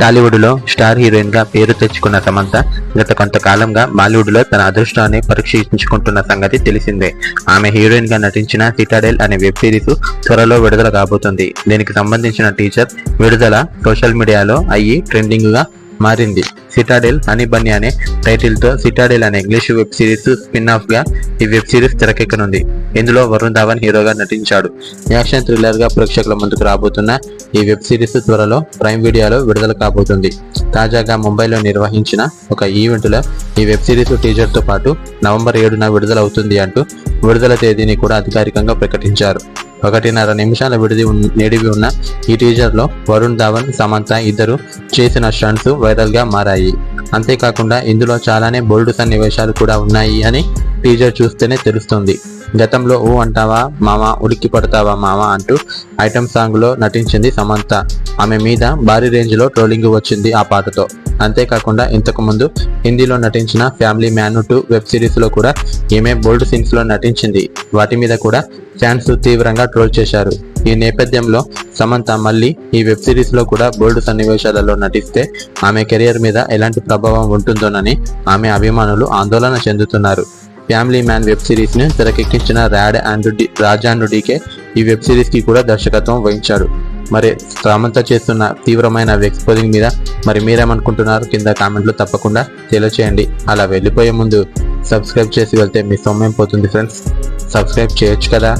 టాలీవుడ్లో స్టార్ హీరోయిన్గా పేరు తెచ్చుకున్న సమంత గత కొంతకాలంగా బాలీవుడ్లో తన అదృష్టాన్ని పరీక్షించుకుంటున్న సంగతి తెలిసిందే. ఆమె హీరోయిన్గా నటించిన సిటాడెల్ అనే వెబ్ సిరీస్ త్వరలో విడుదల కాబోతుంది. దీనికి సంబంధించిన టీచర్ విడుదల సోషల్ మీడియాలో అయ్యి ట్రెండింగ్గా మారింది. సిటాడెల్ హనీ బన్నీ అనే టైటిల్తో సిటాడెల్ అనే ఇంగ్లీష్ వెబ్ సిరీస్ స్పిన్ ఆఫ్గా ఈ వెబ్ సిరీస్ తెరకెక్కనుంది. ఇందులో వరుణ్ ధావన్ హీరోగా నటించాడు. యాక్షన్ థ్రిల్లర్గా ప్రేక్షకుల ముందుకు రాబోతున్న ఈ వెబ్ సిరీస్ త్వరలో ప్రైమ్ వీడియోలో విడుదల కాబోతుంది. తాజాగా ముంబైలో నిర్వహించిన ఒక ఈవెంట్లో ఈ వెబ్ సిరీస్ టీజర్తో పాటు నవంబర్ ఏడున విడుదల అవుతుంది అంటూ విడుదల తేదీని కూడా అధికారికంగా ప్రకటించారు. ఒకటిన్నర నిమిషాల విడిది నిడివి ఉన్న ఈ టీజర్లో వరుణ్ ధావన్ సమంత ఇద్దరు చేసిన స్టంట్స్ వైరల్గా మారాయి. అంతేకాకుండా ఇందులో చాలానే బోల్డ్ సన్నివేశాలు కూడా ఉన్నాయి అని టీజర్ చూస్తేనే తెలుస్తుంది. గతంలో ఊ అంటావా మామ ఉడికి పడతావా మామ అంటూ ఐటమ్ సాంగ్లో నటించింది సమంత. ఆమె మీద భారీ రేంజ్లో ట్రోలింగ్ వచ్చింది ఆ పాటతో. అంతేకాకుండా ఇంతకు ముందు హిందీలో నటించిన ఫ్యామిలీ మ్యాన్ టూ వెబ్ సిరీస్లో కూడా ఈమె బోల్డ్ సీన్స్లో నటించింది. వాటి మీద కూడా ఫ్యాన్స్ తీవ్రంగా ట్రోల్ చేశారు. ఈ నేపథ్యంలో సమంత మళ్ళీ ఈ వెబ్ సిరీస్లో కూడా బోల్డ్ సన్నివేశాలలో నటిస్తే ఆమె కెరియర్ మీద ఎలాంటి ప్రభావం ఉంటుందోనని ఆమె అభిమానులు ఆందోళన చెందుతున్నారు. ఫ్యామిలీ మ్యాన్ వెబ్ సిరీస్ని తెరకెక్కించిన రాడ్ అండ్ డి అండ్ డీకే ఈ వెబ్ సిరీస్కి కూడా దర్శకత్వం వహించాడు. మరి సమంత చేస్తున్న తీవ్రమైన వెక్స్పోజింగ్ మీద మరి మీరేమనుకుంటున్నారు కింద కామెంట్లు తప్పకుండా తెలియచేయండి. అలా వెళ్ళిపోయే ముందు సబ్స్క్రైబ్ చేసి వెళ్తే మీ సొమ్మేం పోతుంది ఫ్రెండ్స్? సబ్స్క్రైబ్ చేయొచ్చు కదా?